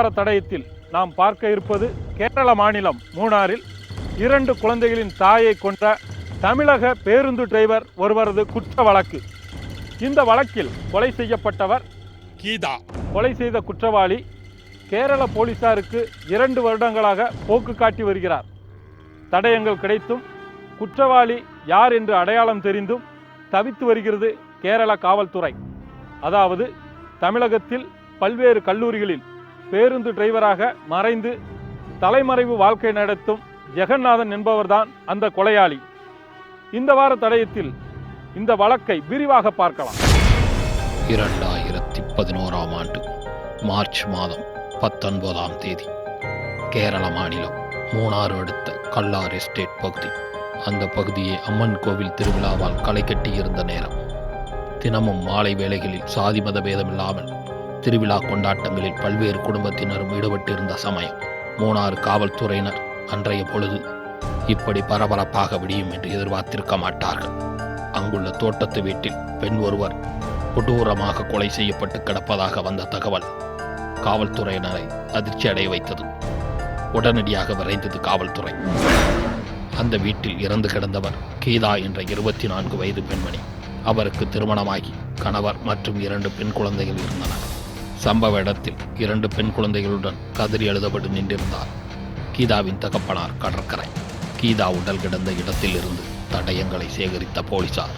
வார தடயத்தில் நாம் பார்க்க இருப்பது கேரள மாநிலம் மூணாறில் இரண்டு குழந்தைகளின் தாயை கொன்ற தமிழக பேருந்து டிரைவர் ஒருவரது குற்ற வழக்கு. இந்த வழக்கில் கொலை செய்யப்பட்டவர் கீதா. கொலை செய்த குற்றவாளி கேரள போலீசாருக்கு இரண்டு வருடங்களாக போக்கு காட்டி வருகிறார். தடயங்கள் கிடைத்தும் குற்றவாளி யார் என்று அடையாளம் தெரிந்தும் தவித்து வருகிறது கேரள காவல்துறை. அதாவது தமிழகத்தில் பல்வேறு கல்லூரிகளில் பேருந்து டிரைவராக மறைந்து தலைமறைவு வாழ்க்கை நடத்தும் ஜெகநாதன் என்பவர்தான் அந்த கொலையாளி. இந்த வார தடயத்தில் இந்த வழக்கை விரிவாக பார்க்கலாம். இரண்டாயிரத்தி பதினோராம் ஆண்டு மார்ச் மாதம் பத்தொன்பதாம் தேதி கேரள மாநிலம் மூணாறு அடுத்த கல்லார் எஸ்டேட் பகுதி. அந்த பகுதியை அம்மன் கோவில் திருவிழாவால் களை கட்டியிருந்த நேரம். தினமும் மாலை வேளைகளில் சாதி மத பேதமில்லாமல் திருவிழா கொண்டாட்டங்களில் பல்வேறு குடும்பத்தினரும் ஈடுபட்டிருந்த சமயம் மூணாறு காவல்துறையினர் அன்றைய பொழுது இப்படி பரபரப்பாக விடியும் என்று எதிர்பார்த்திருக்க மாட்டார்கள். அங்குள்ள தோட்டத்து வீட்டில் பெண் ஒருவர் கொடூரமாக கொலை செய்யப்பட்டு கிடப்பதாக வந்த தகவல் காவல்துறையினரை அதிர்ச்சி அடைய வைத்தது. உடனடியாக விரைந்தது காவல்துறை. அந்த வீட்டில் இறந்து கிடந்தவர் கீதா என்ற இருபத்தி நான்கு வயது பெண்மணி. அவருக்கு திருமணமாகி கணவர் மற்றும் இரண்டு பெண் குழந்தைகள் இருந்தனர். சம்பவ இடத்தில் இரண்டு பெண் குழந்தைகளுடன் கதறி எழுதப்பட்டு நின்றிருந்தார். கீதாவின் தகப்பனார் கடற்கரை. கீதா உடல் கிடந்த இடத்திலிருந்து தடயங்களை சேகரித்த போலீசார்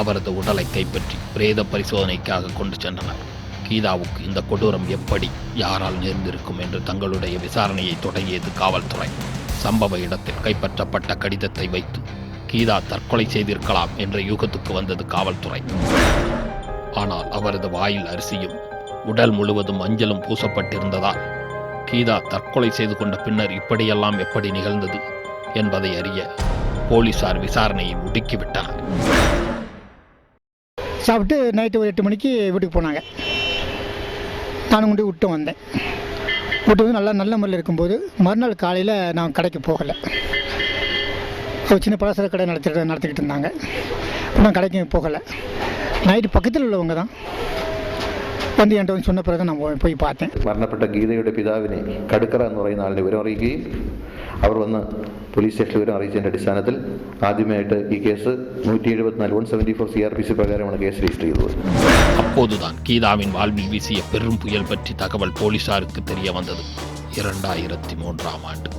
அவரது உடலை கைப்பற்றி பிரேத பரிசோதனைக்காக கொண்டு சென்றனர். கீதாவுக்கு இந்த கொடூரம் எப்படி யாரால் நேர்ந்திருக்கும் என்று தங்களுடைய விசாரணையை தொடங்கியது காவல்துறை. சம்பவ இடத்தில் கைப்பற்றப்பட்ட கடிதத்தை வைத்து கீதா தற்கொலை செய்திருக்கலாம் என்ற யூகத்துக்கு வந்தது காவல்துறை. ஆனால் அவரது வாயில் அரிசியும் உடல் முழுவதும் மஞ்சளும் பூசப்பட்டிருந்ததால் கீதா தற்கொலை செய்து கொண்ட பின்னர் இப்படியெல்லாம் எப்படி நிகழ்ந்தது என்பதை அறிய போலீசார் விசாரணையை முடுக்கிவிட்டனர். சாப்பிட்டு நைட்டு ஒரு எட்டு மணிக்கு வீட்டுக்கு போனாங்க. நானும் கொண்டு விட்டு வந்தேன். விட்டு வந்து நல்லா நல்ல முறையில் இருக்கும்போது மறுநாள் காலையில் நான் கடைக்கு போகலை. ஒரு சின்ன பலசர கடை நடத்திட்டு நடத்திக்கிட்டு இருந்தாங்க. நான் கடைக்கு போகலை. நைட்டு பக்கத்தில் உள்ளவங்க தான். வந்து என்கிட்ட வந்து சொன்ன பிறகு நான் போய்- போய் பார்த்தேன் മരണപ്പെട്ട ഗീതയുടെ പിതാവിനെ കടുക്കറ എന്ന് പറയുന്ന ആളിനെ വിവരം അറിയിക്കുകയും അവർ വന്ന് പോലീസ് സ്റ്റേഷനിൽ വിവരം അറിയിച്ചതിൻ്റെ അടിസ്ഥാനത്തിൽ ആദ്യമായിട്ട് ഈ കേസ് നൂറ്റി എഴുപത്തിനാല് one seventy four C R P C പ്രകാരമാണ് കേസ് രജിസ്റ്റർ ചെയ്തത് அப்போதுதான் கீதாவின் வாழ்வில் வீசிய பெரும் புயல் பற்றி தகவல் போலீசாருக்கு தெரிய வந்தது இரண்டாயிரத்தி மூன்றாம் ஆண்டு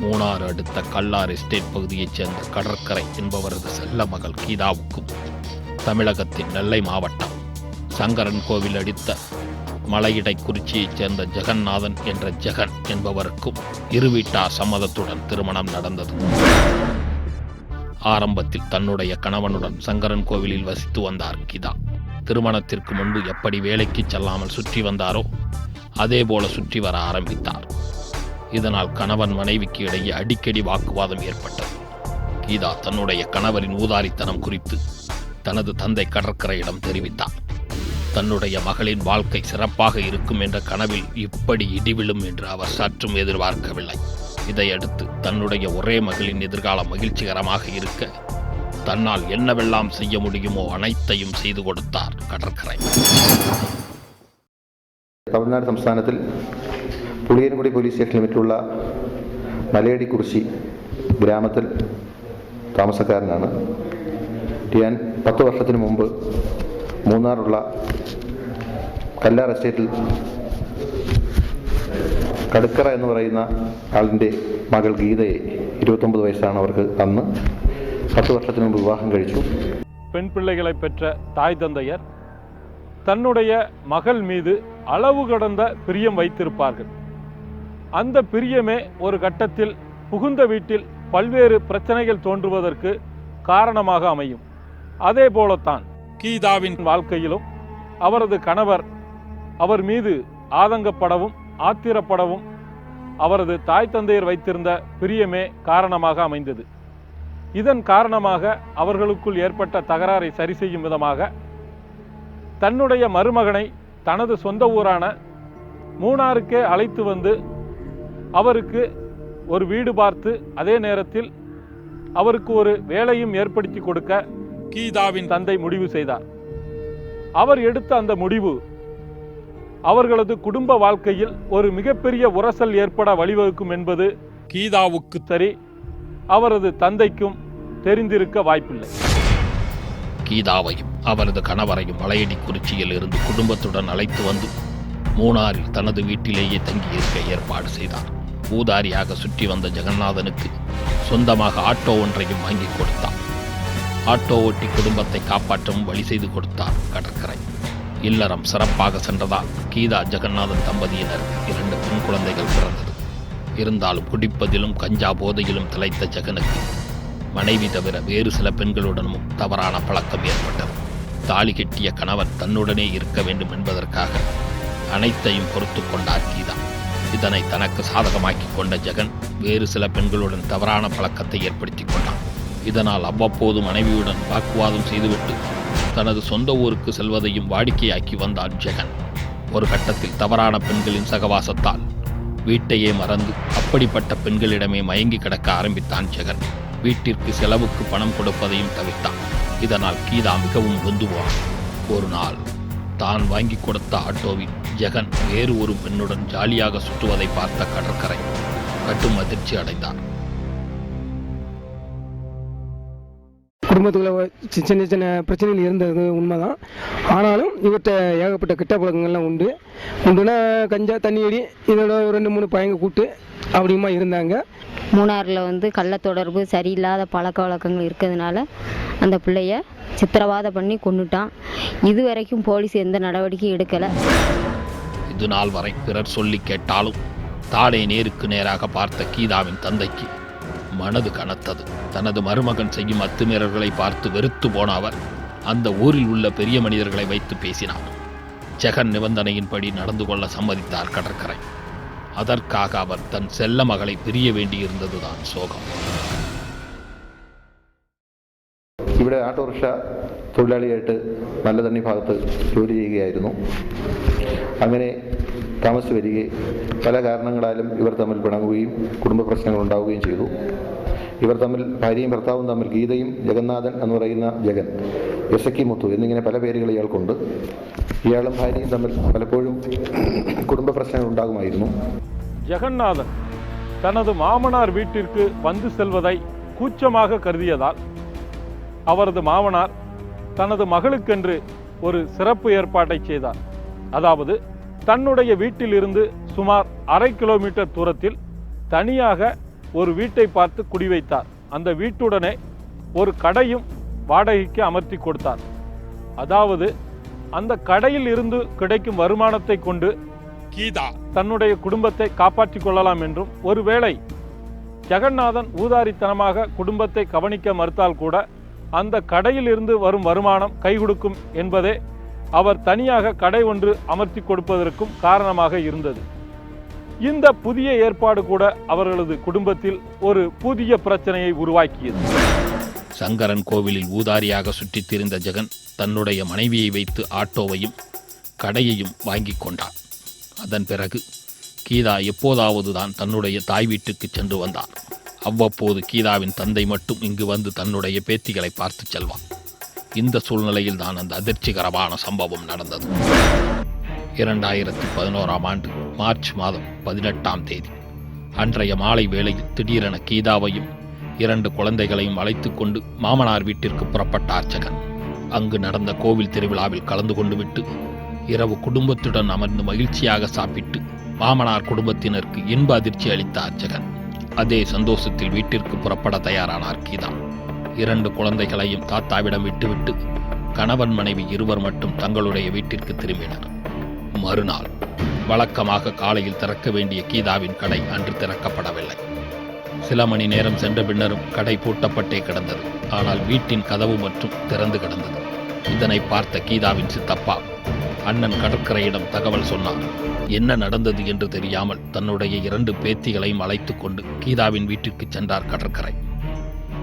மூணாறு அடுத்த கல்லார் எஸ்டேட் பகுதியைச் சேர்ந்த கடற்கரை என்பவரது செல்ல மகள் கீதாவுக்கும் தமிழகத்தின் நெல்லை மாவட்டம் சங்கரன் கோவில் அடித்த மலையிடை குறிச்சியைச் சேர்ந்த ஜெகநாதன் என்ற ஜெகன் என்பவருக்கும் இருவீட்டா சம்மதத்துடன் திருமணம் நடந்தது. ஆரம்பத்தில் தன்னுடைய கணவனுடன் சங்கரன் கோவிலில் வசித்து வந்தார் கீதா. திருமணத்திற்கு முன்பு எப்படி வேலைக்கு செல்லாமல் சுற்றி வந்தாரோ அதே போல சுற்றி வர ஆரம்பித்தார். இதனால் கணவன் மனைவிக்கு இடையே அடிக்கடி வாக்குவாதம் ஏற்பட்டது. கீதா தன்னுடைய கணவரின் ஊதாரித்தனம் குறித்து தனது தந்தை கடற்கரையிடம் தெரிவித்தார். தன்னுடைய மகளின் வாழ்க்கை சிறப்பாக இருக்கும் என்ற கனவில் இப்படி இடிவிழும் என்று அவர் சற்றும் எதிர்பார்க்கவில்லை இதையடுத்து தன்னுடைய ஒரே மகளின் எதிர்காலம் மகிழ்ச்சிகரமாக இருக்க தன்னால் என்னவெல்லாம் செய்ய முடியுமோ அனைத்தையும் செய்து கொடுத்தார் கடற்கரை തമിഴ്നാട് സംസ്ഥാനത്തിൽ പുളിയൻകുടി പോലീസ് സ്റ്റേഷൻ ലിമിറ്റുള്ള മലയടി കുറിശി ഗ്രാമത്തിൽ താമസക്കാരനാണ് ഞാൻ പത്ത് വർഷത്തിന് മുമ്പ് മൂന്നാറുള്ള കല്ലാർ എസ്റ്റേറ്റിൽ കടുക്കറ എന്ന് പറയുന്ന ആളിൻ്റെ മകൾ ഗീതയെ ഇരുപത്തൊമ്പത് വയസ്സാണ് അവർക്ക് അന്ന് പത്ത് വർഷത്തിന് മുമ്പ് വിവാഹം കഴിച്ചു பெண் பிள்ளைகளை பெற்ற தாய் தந்தையர் தன்னுடைய மகள் மீது அளவு கடந்த பிரியம் வைத்திருப்பார்கள் அந்த பிரியமே ஒரு கட்டத்தில் புகுந்த வீட்டில் பல்வேறு பிரச்சனைகள் தோன்றுவதற்கு காரணமாக அமையும் அதே போலத்தான் கீதாவின் வாழ்க்கையிலும் அவரது கணவர் அவர் மீது ஆதங்கப்படவும் ஆத்திரப்படவும் அவரது தாய் தந்தையர் வைத்திருந்த பிரியமே காரணமாக அமைந்தது. இதன் காரணமாக அவர்களுக்குள் ஏற்பட்ட தகராறை சரி செய்யும் விதமாக தன்னுடைய மருமகனை தனது சொந்த ஊரான மூணாறுக்கே அழைத்து வந்து அவருக்கு ஒரு வீடு பார்த்து அதே நேரத்தில் அவருக்கு ஒரு வேலையும் ஏற்படுத்தி கொடுக்க கீதாவின் தந்தை முடிவு செய்தார். அவர் எடுத்த அந்த முடிவு அவர்களது குடும்ப வாழ்க்கையில் ஒரு மிகப்பெரிய உரசல் ஏற்பட வழிவகுக்கும் என்பது கீதாவுக்கு சரி அவரது தந்தைக்கும் தெரிந்திருக்க வாய்ப்பில்லை. கீதாவையும் அவரது கணவரையும் மலையடி குறிச்சியில் இருந்து குடும்பத்துடன் அழைத்து வந்து மூணாறில் தனது வீட்டிலேயே தங்கியிருக்க ஏற்பாடு செய்தார் ஊதாரியாக சுற்றி வந்த ஜெகநாதனுக்கு சொந்தமாக ஆட்டோ ஒன்றையும் வாங்கி கொடுத்தார் ஆட்டோ ஓட்டி குடும்பத்தை காப்பாற்றவும் வழி செய்து கொடுத்தார் கடற்கரை. இல்லறம் சிறப்பாக சென்றதால் கீதா ஜெகநாதன் தம்பதியினர் இரண்டு பெண் குழந்தைகள் பிறந்தது. இருந்தாலும் குடிப்பதிலும் கஞ்சா போதையிலும் திளைத்த ஜெகனுக்கு மனைவி தவிர வேறு சில பெண்களுடனும் தவறான பழக்கம் ஏற்பட்டது. தாலி கட்டிய கணவன் தன்னுடனே இருக்க வேண்டும் என்பதற்காக அனைத்தையும் பொறுத்து கொண்டார் கீதா. இதனை தனக்கு சாதகமாக்கி கொண்ட ஜெகன் வேறு சில பெண்களுடன் தவறான பழக்கத்தை ஏற்படுத்தி கொண்டான். இதனால் அவ்வப்போது மனைவியுடன் வாக்குவாதம் செய்துவிட்டு தனது சொந்த ஊருக்கு செல்வதையும் வாடிக்கையாக்கி வந்தான் ஜெகன். ஒரு கட்டத்தில் தவறான பெண்களின் சகவாசத்தால் வீட்டையே மறந்து அப்படிப்பட்ட பெண்களிடமே மயங்கி கிடக்க ஆரம்பித்தான் ஜெகன். வீட்டிற்கு செலவுக்கு பணம் கொடுப்பதையும் தவிர்த்தான். இதனால் கீதா மிகவும் நொந்து ஒரு நாள் தான் வாங்கி கொடுத்த ஆட்டோவில் ஜெகன் வேறு ஒரு பெண்ணுடன் ஜாலியாக சுற்றுவதை பார்த்த கடற்கரை கட்டும் அதிர்ச்சி அடைந்தான். குடும்பத்துக்குள்ள சின்ன சின்ன பிரச்சனைகள் இருந்தது உண்மைதான். ஆனாலும் இவர்கிட்ட ஏகப்பட்ட கெட்ட பழக்கங்கள்லாம் உண்டு. உண்டுனா கஞ்சா தண்ணி அடி இதோட ஒரு ரெண்டு மூணு பையங்க கூட்டு அப்படியுமா இருந்தாங்க. மூணாறில் வந்து கள்ள தொடர்பு சரியில்லாத பழக்க வழக்கங்கள் இருக்கிறதுனால அந்த பிள்ளைய சித்திரவாதை பண்ணி கொன்னுட்டான். இது வரைக்கும் போலீஸ் எந்த நடவடிக்கையும் எடுக்கலை. இது நாள் வரை பிறர் சொல்லி கேட்டாலும் தானே நேருக்கு நேராக பார்த்த கீதாவின் தந்தைக்கு மனது கனத்தது. தனது மருமகன் செய்யும் அத்துமீறல்களை பார்த்து வெறுத்து போன அவர் அந்த ஊரில் உள்ள பெரிய மனிதர்களை வைத்து பேசினார். ஜெகன் நிபந்தனையின்படி நடந்து கொள்ள சம்மதித்தார் கடற்கரை. அதற்காக அவர் தன் செல்ல மகளை பிரிய வேண்டியிருந்ததுதான் சோகம். ഇവിടെ ഓട്ടോറിക്ഷ തൊഴിലാളിയായിട്ട് നല്ല തന്നെ ഭാഗത്ത് ജോലി ചെയ്യുകയായിരുന്നു. അങ്ങനെ താമസിച്ച് വരികയും പല കാരണങ്ങളാലും ഇവർ തമ്മിൽ പിണങ്ങുകയും കുടുംബ പ്രശ്നങ്ങൾ ഉണ്ടാവുകയും ചെയ്തു ഇവർ തമ്മിൽ ഭാര്യയും ഭർത്താവും തമ്മിൽ ഗീതയും ജഗന്നാഥൻ എന്ന് പറയുന്ന ജഗൻ യസക്കി മുത്തു എന്നിങ്ങനെ പല പേരുകൾ ഇയാൾക്കുണ്ട് ഇയാളും ഭാര്യയും തമ്മിൽ പലപ്പോഴും കുടുംബ പ്രശ്നങ്ങൾ ഉണ്ടാകുമായിരുന്നു ஜெகநாதன் தனது மாமனார் வீட்டிற்கு வந்து செல்வதை கூச்சமாக கருதியதால் அவரது மாமனார் தனது மகளுக்கென்று ஒரு சிறப்பு ஏற்பாட்டை செய்தார் அதாவது தன்னுடைய வீட்டிலிருந்து சுமார் அரை கிலோமீட்டர் தூரத்தில் தனியாக ஒரு வீட்டை பார்த்து குடி வைத்தார் அந்த வீட்டுடனே ஒரு கடையும் வாடகைக்கு அமர்த்தி கொடுத்தார். அதாவது அந்த கடையில் இருந்து கிடைக்கும் வருமானத்தை கொண்டு கீதா. தன்னுடைய குடும்பத்தை காப்பாற்றிக் கொள்ளலாம் என்றும் ஒருவேளை ஜெகநாதன் ஊதாரித்தனமாக குடும்பத்தை கவனிக்க மறுத்தால் கூட அந்த கடையில் இருந்து வரும் வருமானம் கை கொடுக்கும் என்பதே அவர் தனியாக கடை ஒன்று அமர்த்தி கொடுப்பதற்கும் காரணமாக இருந்தது. இந்த புதிய ஏற்பாடு கூட அவர்களது குடும்பத்தில் ஒரு புதிய பிரச்சனையை உருவாக்கியது. சங்கரன் கோவிலில் ஊதாரியாக சுற்றித் திரிந்த ஜெகன் தன்னுடைய மனைவியை வைத்து ஆட்டோவையும் கடையையும் வாங்கிக் கொண்டார் அதன் பிறகு கீதா எப்போதாவது தான் தன்னுடைய தாய் வீட்டுக்கு சென்று வந்தார் அவ்வப்போது கீதாவின் தந்தை மட்டும் இங்கு வந்து தன்னுடைய பேத்திகளை பார்த்துச் செல்வான். இந்த சூழ்நிலையில் தான் அந்த அதிர்ச்சிகரமான சம்பவம் நடந்தது. இரண்டாயிரத்தி பதினோராம் ஆண்டு மார்ச் மாதம் பதினெட்டாம் தேதி. அன்றைய மாலை வேளையில் திடீரென கீதாவையும் இரண்டு குழந்தைகளையும் அழைத்துக் கொண்டு மாமனார் வீட்டிற்கு புறப்பட்ட அர்ச்சகன் அங்கு நடந்த கோவில் திருவிழாவில் கலந்து கொண்டு விட்டு இரவு குடும்பத்துடன் அமர்ந்து மகிழ்ச்சியாக சாப்பிட்டு மாமனார் குடும்பத்தினருக்கு இன்ப அதிர்ச்சி அளித்த அர்ச்சகன் அதே சந்தோஷத்தில் வீட்டிற்கு புறப்பட தயாரானார் கீதா. இரண்டு குழந்தைகளையும் தாத்தாவிடம் விட்டுவிட்டு கணவன் மனைவி இருவர் மட்டும் தங்களுடைய வீட்டிற்கு திரும்பினர். மறுநாள் வழக்கமாக காலையில் திறக்க வேண்டிய கீதாவின் கடை அன்று திறக்கப்படவில்லை. சில மணி நேரம் சென்ற பின்னரும் கடை பூட்டப்பட்டே கிடந்தது. ஆனால் வீட்டின் கதவு மற்றும் திறந்து கிடந்தது. இதனை பார்த்த கீதாவின் சித்தப்பா அண்ணன் கடற்கரையிடம் தகவல் சொன்னார். என்ன நடந்தது என்று தெரியாமல் தன்னுடைய இரண்டு பேத்திகளையும் அழைத்துக் கொண்டு கீதாவின் வீட்டிற்கு சென்றார் கடற்கரை.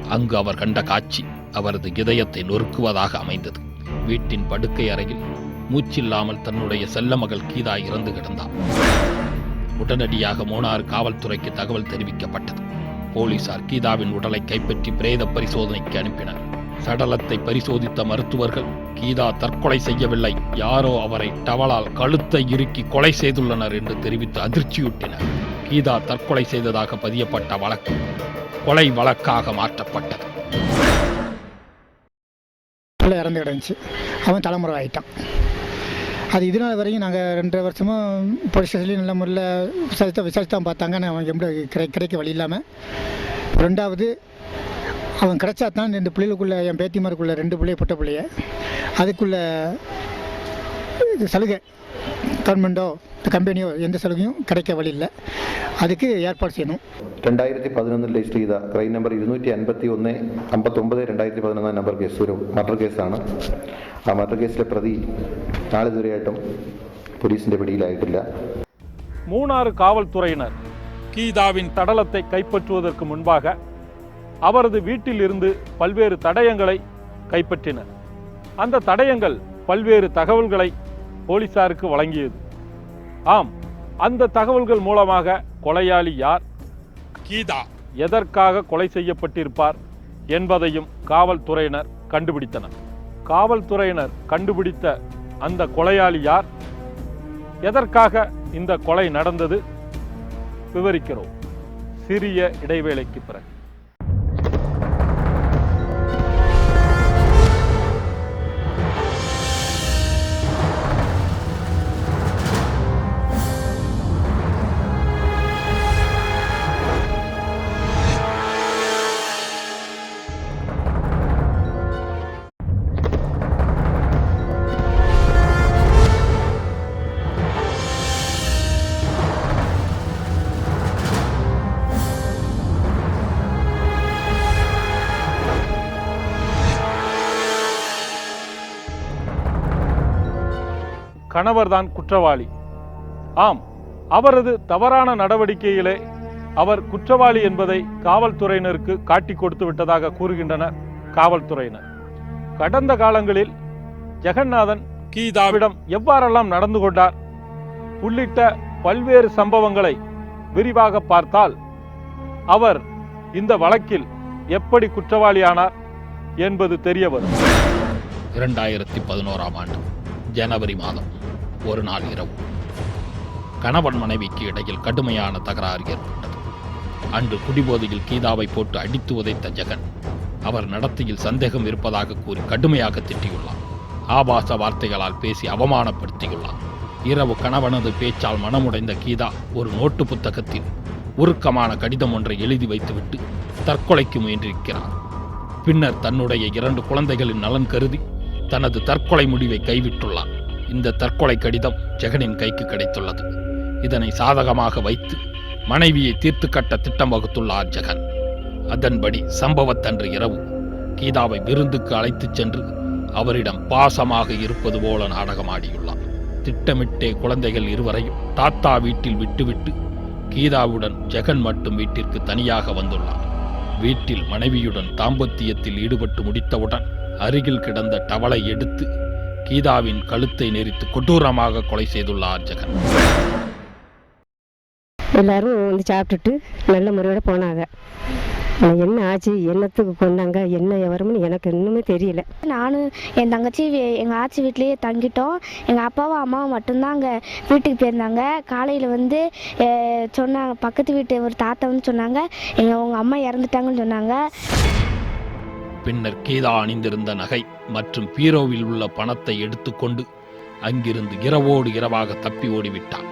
அங்கு அவர் கண்ட காட்சி அவரது இதயத்தை நொறுக்குவதாக அமைந்தது. வீட்டின் படுக்கை அறையில் மூச்சில்லாமல் தன்னுடைய செல்ல மகள் கீதா இறந்து கிடந்தார் உடனடியாக மூணாறு காவல்துறைக்கு தகவல் தெரிவிக்கப்பட்டது. போலீசார் கீதாவின் உடலை கைப்பற்றி பிரேத பரிசோதனைக்கு அனுப்பினர். சடலத்தை பரிசோதித்த மருத்துவர்கள் கீதா தற்கொலை செய்யவில்லை. யாரோ அவரை டவலால் கழுத்தை இறுக்கி கொலை செய்துள்ளனர் என்று தெரிவித்து அதிர்ச்சியூட்டினர். கீதா தற்கொலை செய்ததாக பதியப்பட்ட வழக்கு. கொலை வழக்காக மாற்றப்பட்டது. பிள்ளை இறந்து கிடந்துச்சு. அவன் தலைமுறை ஆகிட்டான் அது இது நாள் வரைக்கும் நாங்கள் ரெண்டரை வருஷமாக போலீஸ் ஸ்டேஷன்லேயும் நல்ல முறையில் விசாரித்தா விசாரித்து தான் பார்த்தாங்க. ஆனால் அவன் எப்படி கிடை கிடைக்க வழி இல்லாமல் ரெண்டாவது அவன் கிடைச்சா தான் ரெண்டு பிள்ளைகளுக்குள்ளே என் பேத்திமாருக்குள்ளே ரெண்டு பிள்ளைய பொட்ட பிள்ளைய அதுக்குள்ளே இது சலுகை. கவர்மெண்ட்டோ கம்பெனியோ எந்த சலுகையும் கிடைக்க வழி இல்லை அதுக்கு ஏற்பாடு ചെയ്യണം രണ്ടായിരത്തി പതിനൊന്നിൽ രജിസ്റ്റർ ചെയ്ത ക്രൈം നമ്പർ ഇരുന്നൂറ്റി അൻപത്തി ഒന്ന് അമ്പത്തൊമ്പത് രണ്ടായിരത്തി പതിനൊന്ന് നമ്പർ കേസ് ഒരു മർഡർ കേസാണ് ആ മർഡർ കേസിലെ പ്രതി നാളിതുവരെയായിട്ടും പോലീസിൻ്റെ പിടിയിലായിട്ടില്ല மூணாறு காவல்துறையினர் கீதாவின் தடலத்தை கைப்பற்றுவதற்கு முன்பாக அவரது வீட்டில் இருந்து பல்வேறு தடயங்களை கைப்பற்றினர் அந்த தடயங்கள் பல்வேறு தகவல்களை போலீசாருக்கு வழங்கியது. ஆம் அந்த தகவல்கள் மூலமாக கொலையாளி யார்? கீதா. எதற்காக கொலை செய்யப்பட்டிருப்பார் என்பதையும் காவல்துறையினர் கண்டுபிடித்தனர். காவல்துறையினர் கண்டுபிடித்த அந்த கொலையாளி யார்? எதற்காக இந்த கொலை நடந்தது? விவரிக்கிறோம். சிறிய இடைவேளைக்கு பிறகு. கணவர்தான் குற்றவாளி. ஆம் அவரது தவறான நடவடிக்கையிலே அவர் குற்றவாளி என்பதை காவல்துறையினருக்கு காட்டிக் கொடுத்து விட்டதாக கூறுகின்றனர் காவல்துறையினர். கடந்த காலங்களில் ஜெகநாதன் கீதாவிடம் எவ்வாறெல்லாம் நடந்து கொண்டார் உள்ளிட்ட பல்வேறு சம்பவங்களை விரிவாக பார்த்தால் அவர் இந்த வழக்கில் எப்படி குற்றவாளியானார் என்பது தெரிய வரும். இரண்டாயிரத்தி பதினோராம் ஆண்டு. ஜனவரி மாதம் ஒரு நாள் இரவு. கணவன் மனைவிக்கு இடையில் கடுமையான தகராறு ஏற்பட்டது. அன்று குடிபோதையில் கீதாவை போட்டு அடித்து உதைத்த ஜெகன் அவர் நடத்தையில் சந்தேகம் இருப்பதாக கூறி கடுமையாக திட்டியுள்ளார். ஆபாச வார்த்தைகளால் பேசி அவமானப்படுத்தியுள்ளார். இரவு கணவனது பேச்சால் மனமுடைந்த கீதா ஒரு நோட்டு புத்தகத்தில் உருக்கமான கடிதம் ஒன்றை எழுதி வைத்துவிட்டு தற்கொலைக்கு முயன்றிருக்கிறார். பின்னர் தன்னுடைய இரண்டு குழந்தைகளின் நலன் கருதி தனது தற்கொலை முடிவை கைவிட்டுள்ளார் இந்த தற்கொலை கடிதம் ஜெகனின் கைக்கு கிடைத்துள்ளது. இதனை சாதகமாக வைத்து மனைவியை தீர்த்து கட்ட திட்டம் வகுத்துள்ளார் ஜெகன். அதன்படி சம்பவத்தன்று இரவு கீதாவை விருந்துக்கு அழைத்துச் சென்று அவரிடம் பாசமாக இருப்பது போல நாடகமாடியுள்ளார் திட்டமிட்டே குழந்தைகள் இருவரையும் தாத்தா வீட்டில் விட்டுவிட்டு கீதாவுடன் ஜெகன் மட்டும் வீட்டிற்கு தனியாக வந்துள்ளார். வீட்டில் மனைவியுடன் தாம்பத்தியத்தில் ஈடுபட்டு முடித்தவுடன் அருகில் கிடந்த டவலை எடுத்து கீதாவின் கழுத்தை நெரித்து கொடூரமாக கொலை செய்துள்ளார் ஜெகன். எல்லாரும் வந்து சாப்பிட்டுட்டு நல்ல முறையோட போனாங்க. என்ன ஆச்சு என்னத்துக்கு கொண்டாங்க என்ன விவரம்னு எனக்கு இன்னுமே தெரியல. நானும் என் தங்கச்சி எங்கள் ஆச்சி வீட்லேயே தங்கிட்டோம். எங்கள் அப்பாவும் அம்மாவும் மட்டும்தான் அங்கே வீட்டுக்கு போயிருந்தாங்க. காலையில் வந்து சொன்னாங்க பக்கத்து வீட்டு ஒரு தாத்தா வந்து சொன்னாங்க எங்கள் உங்கள் அம்மா இறந்துட்டாங்கன்னு சொன்னாங்க. பின்னர் கீதா அணிந்திருந்த நகை மற்றும் பீரோவில் உள்ள பணத்தை எடுத்துக்கொண்டு அங்கிருந்து இரவோடு இரவாக தப்பி ஓடிவிட்டான்.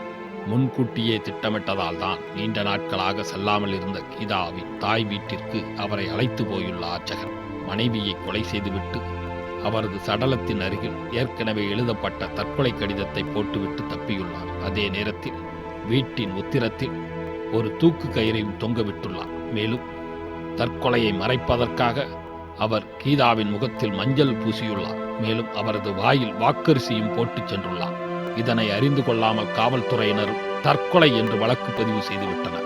முன்கூட்டியே திட்டமிட்டதால் தான் நீண்ட நாட்களாக செல்லாமல் இருந்த கீதாவின் தாய் வீட்டிற்கு அவரை அழைத்து போயுள்ள ஆச்சகர் மனைவியை கொலை செய்துவிட்டு அவரது சடலத்தின் அருகில் ஏற்கனவே எழுதப்பட்ட தற்கொலை கடிதத்தை போட்டுவிட்டு தப்பியுள்ளார். அதே நேரத்தில் வீட்டின் உத்திரத்தில் ஒரு தூக்கு கயிறையும் தொங்கவிட்டுள்ளார் மேலும் தற்கொலையை மறைப்பதற்காக அவர் கீதாவின் முகத்தில் மஞ்சள் பூசியுள்ளார். மேலும் அவரது வாயில் வாக்கரிசியும் போட்டுச் சென்றுள்ளார். இதனை அறிந்து கொள்ளாமல் காவல்துறையினர் தற்கொலை என்று வழக்கு பதிவு செய்துவிட்டனர்.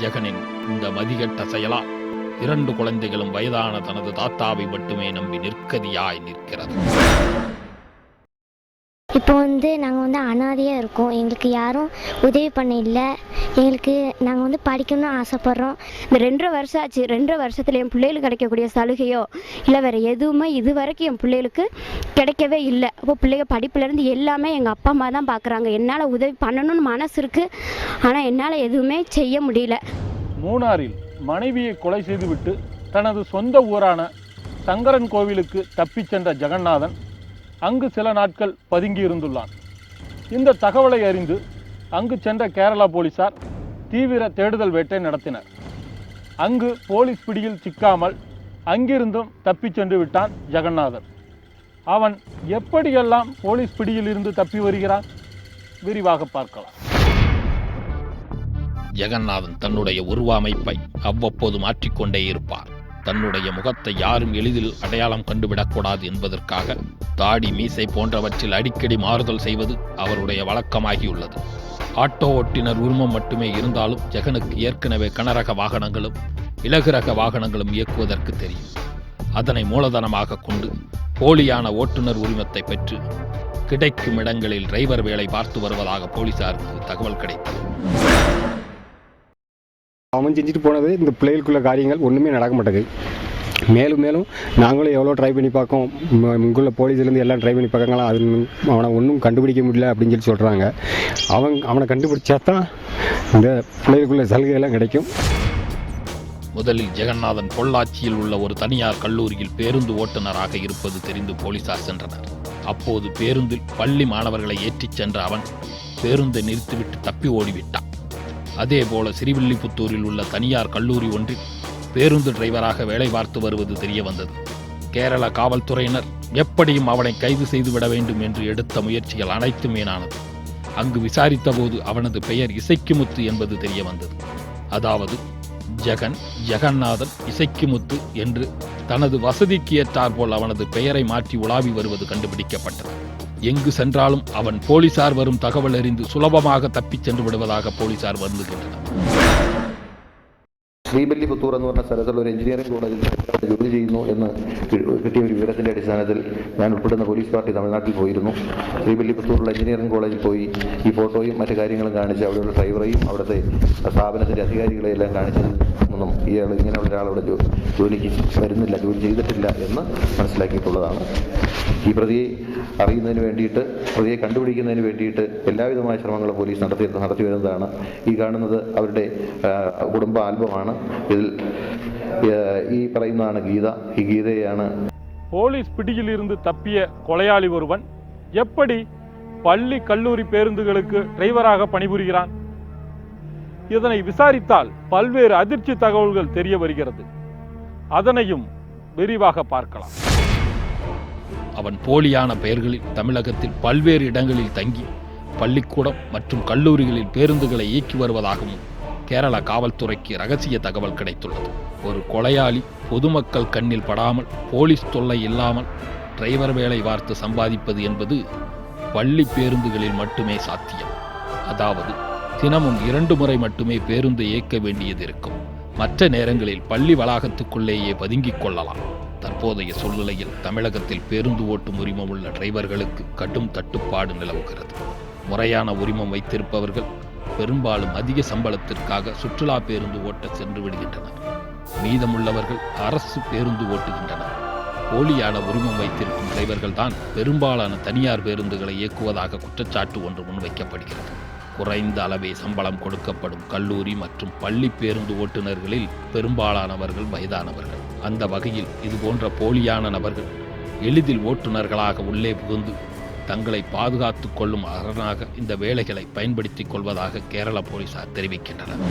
ஜெகனின் இந்த மதிகெட்ட செயலால் இரண்டு குழந்தைகளும் வயதான தனது தாத்தாவை மட்டுமே நம்பி நிற்கதியாய் நிற்கிறது. இப்போ வந்து நாங்கள் வந்து அனாதையாக இருக்கோம். எங்களுக்கு யாரும் உதவி பண்ண இல்லை எங்களுக்கு நாங்கள் வந்து படிக்கணும்னு ஆசைப்பட்றோம். இந்த ரெண்டரை வருஷம் ஆச்சு. ரெண்டரை வருஷத்தில் என் பிள்ளைகளுக்கு கிடைக்கக்கூடிய சலுகையோ இல்லை வேறு எதுவுமே இது வரைக்கும் என் பிள்ளைகளுக்கு கிடைக்கவே இல்லை. அப்போ பிள்ளைங்க படிப்புலேருந்து எல்லாமே எங்கள் அப்பா அம்மா தான் பார்க்குறாங்க என்னால் உதவி பண்ணணும்னு மனசு இருக்குது ஆனால் என்னால் எதுவுமே செய்ய முடியல. மூணாரில் மனைவியை கொலை செய்துவிட்டு தனது சொந்த ஊரான சங்கரன் கோவிலுக்கு தப்பிச் சென்ற ஜெகநாதன் அங்கு சில நாட்கள் பதுங்கி இருந்துள்ளான். இந்த தகவலை அறிந்து அங்கு சென்ற கேரளா போலீசார் தீவிர தேடுதல் வேட்டை நடத்தினர். அங்கு போலீஸ் பிடியில் சிக்காமல் அங்கிருந்தும் தப்பிச் சென்று விட்டான் ஜெகநாதன் அவன் எப்படியெல்லாம் போலீஸ் பிடியில் இருந்து தப்பி வருகிறான்? விரிவாக பார்க்கலாம். ஜெகநாதன் தன்னுடைய உருவ அமைப்பை அவ்வப்போது மாற்றிக்கொண்டே இருப்பார். தன்னுடைய முகத்தை யாரும் எளிதில் அடையாளம் கண்டுவிடக்கூடாது என்பதற்காக தாடி மீசை போன்றவற்றில் அடிக்கடி மாறுதல் செய்வது அவருடைய வழக்கமாகியுள்ளது. ஆட்டோ ஓட்டினர் உரிமம் மட்டுமே இருந்தாலும் ஜெகனுக்கு ஏற்கனவே கனரக வாகனங்களும் இலகுரக வாகனங்களும் இயக்குவதற்கு தெரியும். அதனை மூலதனமாக கொண்டு போலியான ஓட்டுநர் உரிமத்தை பெற்று கிடைக்கும் இடங்களில் டிரைவர் வேலை பார்த்து வருவதாக போலீசாருக்கு தகவல் கிடைத்தது. அவன் செஞ்சுட்டு போனது இந்த பிள்ளைகளுக்குள்ள காரியங்கள் ஒன்றுமே நடக்க மாட்டேங்குது. மேலும் மேலும் நாங்களும் எவ்வளோ ட்ரை பண்ணி பார்க்கோம். ம- இங்குள்ள போலீஸ்லேருந்து எல்லாம் ட்ரை பண்ணி பார்க்கங்களா அது அவனை ஒன்றும் கண்டுபிடிக்க முடியல அப்படின்னு சொல்லி சொல்கிறாங்க அவன் அவனை கண்டுபிடிச்சா தான் இந்த பிள்ளைகளுக்குள்ள சலுகையெல்லாம் கிடைக்கும். முதலில் ஜெகநாதன் பொள்ளாச்சியில் உள்ள ஒரு தனியார் கல்லூரியில் பேருந்து ஓட்டுநராக இருப்பது தெரிந்து போலீசார் சென்றனர். அப்போது பேருந்தில் பள்ளி மாணவர்களை ஏற்றிச் சென்ற அவன் பேருந்தை நிறுத்திவிட்டு தப்பி ஓடிவிட்டான். அதேபோல சிறிவில்லிபுத்தூரில் உள்ள தனியார் கல்லூரி ஒன்றில் பேருந்து டிரைவராக வேலை பார்த்து வருவது தெரிய வந்தது கேரள காவல்துறையினர் எப்படியும் அவனை கைது செய்துவிட வேண்டும் என்று எடுத்த முயற்சிகள் அனைத்தும் வீணானது அங்கு விசாரித்தபோது அவனது பெயர் இசைக்குமுத்து என்பது தெரிய வந்தது அதாவது ஜெகன் ஜெகநாதன் இசைக்குமுத்து என்று தனது வசதிக்கு ஏற்றாற்போல் அவனது பெயரை மாற்றி உலாவி வருவது கண்டுபிடிக்கப்பட்டது. எங்கு சென்றாலும் அவன் போலீசார் வரும் தகவல் அறிந்து சுலபமாக தப்பிச் சென்று விடுவதாக போலீசார் வருந்துகின்றனர் ശ്രീബല്ലിപുത്തൂർ എന്ന് പറഞ്ഞ സ്ഥലത്തുള്ള ഒരു എഞ്ചിനീയറിംഗ് കോളേജിൽ ജോലി ചെയ്യുന്നു എന്ന് കി- കിട്ടിയ ഒരു വിവരത്തിന്റെ അടിസ്ഥാനത്തിൽ ഞാൻ ഉൾപ്പെടുന്ന പോലീസ് പാർട്ടി തമിഴ്നാട്ടിൽ പോയിരുന്നു ശ്രീബല്ലിപുത്തൂറുള്ള എഞ്ചിനീയറിംഗ് കോളേജിൽ പോയി ഈ ഫോട്ടോയും മറ്റു കാര്യങ്ങളും കാണിച്ച് അവിടെയുള്ള ഡ്രൈവറെയും അവിടുത്തെ സ്ഥാപനത്തിന്റെ അധികാരികളെയും എല്ലാം കാണിച്ചതിൽ നിന്നും ഇയാൾ ഇങ്ങനെയുള്ള ഒരാളവിടെ ജോ- ജോലിക്ക് വരുന്നില്ല ജോലി ചെയ്തിട്ടില്ല എന്ന് മനസ്സിലാക്കിയിട്ടുള്ളതാണ് ഈ പ്രതിയെ അറിയുന്നതിന് വേണ്ടിയിട്ട് പ്രതിയെ കണ്ടുപിടിക്കുന്നതിന് വേണ്ടിയിട്ട് എല്ലാവിധമായ ശ്രമങ്ങളും പോലീസ് നടത്തി നടത്തി വരുന്നതാണ് ഈ കാണുന്നത് അവരുടെ ആ, കുടുംബ ആൽബമാണ് ഇതിൽ ആ, ഈ പറയുന്നതാണ് ഗീത ഈ ഗീതയാണ് போலீஸ் பிடியில் இருந்து தப்பிய கொலையாளி ஒருவன் எப்படி பள்ளி கல்லூரி பேருந்துகளுக்கு டிரைவராக பணிபுரிகிறான் இதனை விசாரித்தால் பல்வேறு அதிர்ச்சி தகவல்கள் தெரிய வருகிறது. அதனையும் விரிவாக பார்க்கலாம். அவன் போலியான பெயர்களில் தமிழகத்தில் பல்வேறு இடங்களில் தங்கி பள்ளிக்கூடம் மற்றும் கல்லூரிகளில் பேருந்துகளை இயக்கி வருவதாகவும் கேரள காவல்துறைக்கு ரகசிய தகவல் கிடைத்துள்ளது. ஒரு கொலையாளி பொதுமக்கள் கண்ணில் படாமல் போலீஸ் தொல்லை இல்லாமல் டிரைவர் வேலை பார்த்து சம்பாதிப்பது என்பது பள்ளி பேருந்துகளில் மட்டுமே சாத்தியம். அதாவது தினமும் இரண்டு முறை மட்டுமே பேருந்து இயக்க வேண்டியது இருக்கும். மற்ற நேரங்களில் பள்ளி வளாகத்துக்குள்ளேயே பதுங்கிக் கொள்ளலாம். தற்போதைய சூழ்நிலையில் தமிழகத்தில் பேருந்து ஓட்டும் உரிமம் உள்ள டிரைவர்களுக்கு கடும் தட்டுப்பாடு நிலவுகிறது. முறையான உரிமம் வைத்திருப்பவர்கள் பெரும்பாலும் அதிக சம்பளத்திற்காக சுற்றுலா பேருந்து ஓட்ட சென்று விடுகின்றனர். மீதமுள்ளவர்கள் அரசு பேருந்து ஓட்டுகின்றனர். போலியான உரிமம் வைத்திருக்கும் டிரைவர்கள் தான் பெரும்பாலான தனியார் பேருந்துகளை இயக்குவதாக குற்றச்சாட்டு ஒன்று முன்வைக்கப்படுகிறது. குறைந்த அளவே சம்பளம் கொடுக்கப்படும் கல்லூரி மற்றும் பள்ளி பேருந்து ஓட்டுநர்களில் பெரும்பாலானவர்கள் வயதானவர்கள். அந்த வகையில் இதுபோன்ற போலியான நபர்கள் எளிதில் ஓட்டுநர்களாக உள்ளே புகுந்து தங்களை பாதுகாத்து கொள்ளும் அரணாக இந்த வேலைகளை பயன்படுத்திக் கொள்வதாக கேரள போலீசார் தெரிவிக்கின்றனர்.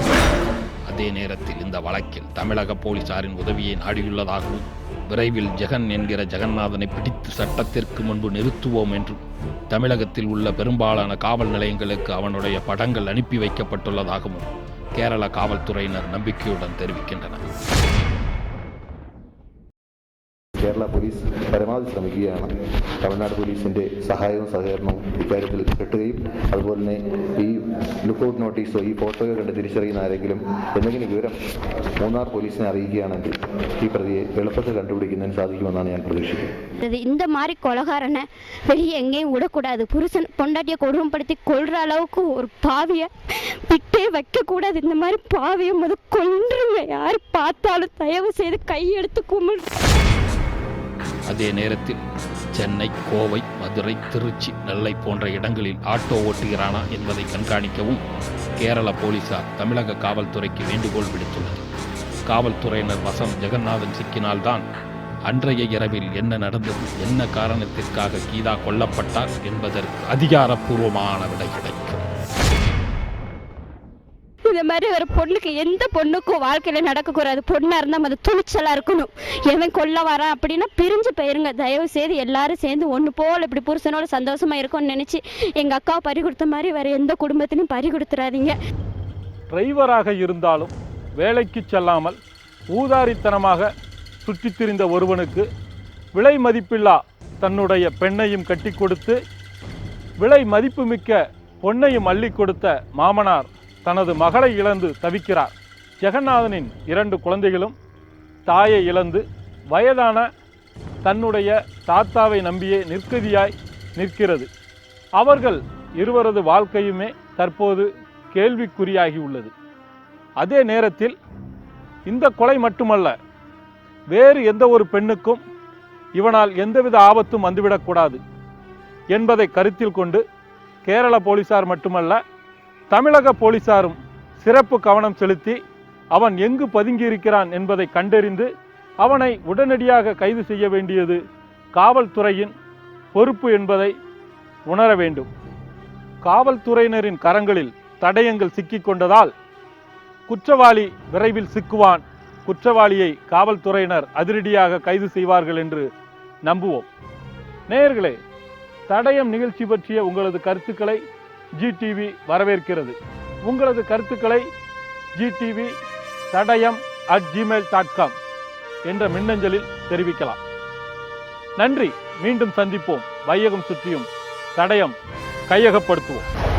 அதே நேரத்தில் இந்த வழக்கில் தமிழக போலீசாரின் உதவியை நாடியுள்ளதாகவும் விரைவில் ஜெகன் என்கிற ஜெகநாதனை பிடித்து சட்டத்திற்கு முன்பு நிறுத்துவோம் என்றும் தமிழகத்தில் உள்ள பெரும்பாலான காவல் நிலையங்களுக்கு அவனுடைய படங்கள் அனுப்பி வைக்கப்பட்டுள்ளதாகவும் கேரள காவல்துறையினர் நம்பிக்கையுடன் தெரிவிக்கின்றனர். പരമാവധി പരമാവധി ശ്രമിക്കുകയാണ് തമിഴ്നാട് പോലീസിൻ്റെ സഹായവും സഹകരണവും ഇക്കാര്യത്തിൽ കിട്ടുകയും അതുപോലെ തന്നെ ഈ ലുക്കൗട്ട് നോട്ടീസോ ഈ ഫോട്ടോയോ കണ്ട് തിരിച്ചറിയുന്ന ആരെങ്കിലും എന്തെങ്കിലും വിവരം മൂന്നാർ പോലീസിനെ അറിയിക്കുകയാണെങ്കിൽ ഈ പ്രതിയെ എളുപ്പത്തിൽ കണ്ടുപിടിക്കുന്നതിന് സാധിക്കുമെന്നാണ് ഞാൻ പ്രതീക്ഷിക്കുന്നത് இது இந்த மாதிரி கொலகாரனை வெளியே எங்கேயும் விடக்கூடாது புருஷன் பொண்டாட்டியை கொடுமைப்படுத்தி கொல்ற அளவுக்கு ஒரு பாவியை விட்டே வைக்கக்கூடாது இந்த மாதிரி பாவியை முத கொன்றுங்க யார் பார்த்தாலும் தயவு செய்து கையெடுத்து கும்பிடு அதே நேரத்தில் சென்னை கோவை மதுரை திருச்சி நெல்லை போன்ற இடங்களில் ஆட்டோ ஓட்டுகிறானா என்பதை கண்காணிக்கவும் கேரள போலீசார் தமிழக காவல்துறைக்கு வேண்டுகோள் விடுத்துள்ளது காவல்துறையினர் வசம் ஜெகநாதன் சிக்கினால்தான் அன்றைய இரவில் என்ன நடந்தது என்ன காரணத்திற்காக கீதா கொல்லப்பட்டார் என்பதற்கு அதிகாரப்பூர்வமான விடை கிடைக்கும். இந்த மாதிரி ஒரு பொண்ணுக்கு எந்த பொண்ணுக்கும் வாழ்க்கையில நடக்கக்கூடாது. பொண்ணாக இருந்தால் அது துணிச்சலாக இருக்கணும். எவன் கொல்ல வரான் அப்படின்னா பிரிஞ்சு போயிருங்க. தயவு செய்து எல்லாரும் சேர்ந்து ஒன்று போல் இப்படி புருஷனோட சந்தோஷமாக இருக்கும்னு நினச்சி எங்கள் அக்காவை பறி கொடுத்த மாதிரி வேற எந்த குடும்பத்திலையும் பறி கொடுத்துறாதீங்க. டிரைவராக இருந்தாலும் வேலைக்கு செல்லாமல் ஊதாரித்தனமாக சுற்றித் திரிந்த ஒருவனுக்கு விலை மதிப்பில்லா தன்னுடைய பெண்ணையும் கட்டி கொடுத்து விலை மதிப்புமிக்க பொன்னையும் அள்ளி கொடுத்த மாமனார் தனது மகளை இழந்து தவிக்கிறார். ஜெகநாதனின் இரண்டு குழந்தைகளும் தாயை இழந்து வயதான தன்னுடைய தாத்தாவை நம்பியே நிற்கதியாய் நிற்கிறது. அவர்கள் இருவரது வாழ்க்கையுமே தற்போது கேள்விக்குறியாகி உள்ளது. அதே நேரத்தில் இந்த கொலை மட்டுமல்ல வேறு எந்த ஒரு பெண்ணுக்கும் இவனால் எந்தவித ஆபத்தும் வந்துவிடக்கூடாது என்பதை கருத்தில் கொண்டு கேரள போலீசார் மட்டுமல்ல தமிழக போலீசாரும் சிறப்பு கவனம் செலுத்தி அவன் எங்கு பதுங்கியிருக்கிறான் என்பதை கண்டறிந்து அவனை உடனடியாக கைது செய்ய வேண்டியது காவல்துறையின் பொறுப்பு என்பதை உணர வேண்டும். காவல்துறையினரின் கரங்களில் தடயங்கள் சிக்கிக் கொண்டதால் குற்றவாளி விரைவில் சிக்குவான். குற்றவாளியை காவல்துறையினர் அதிரடியாக கைது செய்வார்கள் என்று நம்புவோம். நேயர்களே தடயம் நிகழ்ச்சி பற்றிய உங்களது கருத்துக்களை ஜிடிவி வரவேற்கிறது. உங்களது கருத்துக்களை GTV Thadayam at Gmail dot com என்ற மின்னஞ்சலில் தெரிவிக்கலாம். நன்றி. மீண்டும் சந்திப்போம். வையகம் சுற்றியும் தடயம் கையகப்படுத்துவோம்.